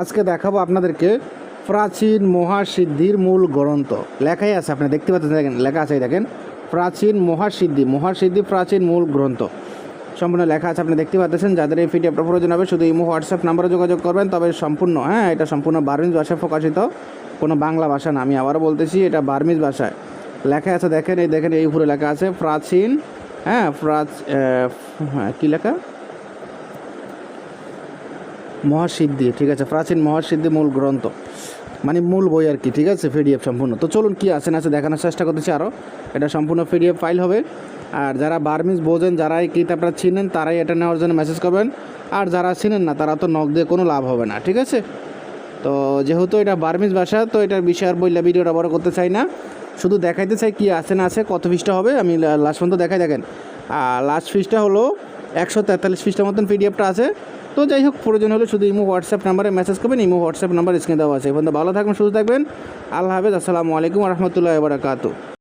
আজকে দেখাবো আপনাদেরকে প্রাচীন মহাসিদ্ধির মূল গ্রন্থ। লেখাই আছে, আপনি দেখতে পাচ্ছেন, দেখেন, লেখা আছে দেখেন। প্রাচীন মহাসিদ্ধি মহাসিদ্ধি প্রাচীন মূল গ্রন্থ। সম্পূর্ণ লেখা আছে, আপনি দেখতে পাচ্ছেন, যাদের এই পিডিএফটা প্রয়োজন হবে, শুধু ইমো, হোয়াটসঅ্যাপ নাম্বারে যোগাযোগ করবেন, তবে সম্পূর্ণ হ্যাঁ এটা সম্পূর্ণ বার্মিজ ভাষায় প্রকাশিত, কোনো বাংলা ভাষা না। আমি আবারও বলতেছি, এটা বার্মিজ ভাষায়। লেখা আছে, দেখেন, এই দেখেন, এই উপরে লেখা আছে, প্রাচীন হ্যাঁ প্রাচ হ্যাঁ কী লেখা? মহাসিদ্ধি, ঠিক আছে? প্রাচীন মহাসিদ্ধি মূল গ্রন্থ। মানে মূল বই আর কি, ঠিক আছে? পিডিএফ সম্পূর্ণ। তো চলুন কি আছে না আছে দেখানোর চেষ্টা করতেছি আরও এটা সম্পূর্ণ পিডিএফ ফাইল হবে। আর যারা বার্মিজ বোঝেন যারা এই কিতাবটা চিনেন, তারাই এটা নেওয়ার জন্য মেসেজ করবেন। আর যারা চিনেন না, তারা তো নখ দিয়ে কোনো লাভ হবে না, ঠিক আছে? তো যেহেতু এটা বার্মিজ ভাষা, তো এটার বিষয় আর বললে ভিডিওটা বড় করতে চাই না। শুধু দেখাইতে চাই কি আছে না আছে, কত ফিসটা হবে, আমি লাস্ট পর্যন্ত দেখাই দেখেন। আর লাস্ট ফিসটা হলো একশো তেতাল্লিশ ফিসটার মতন পিডিএফটা আছে। তো যাই হোক, প্রয়োজন হলে শুধু ইমো, হোয়াটসঅ্যাপ নাম্বারে মেসেজ করবেন, ইমো, হোয়াটসঅ্যাপ নাম্বার স্ক্রিনে দেওয়া আছে। এবং ভালো থাকবেন সুস্থ থাকবেন। আল্লাহ হাফেজ, আসসালামু আলাইকুম রহমতুল্লাহ বারাকাতু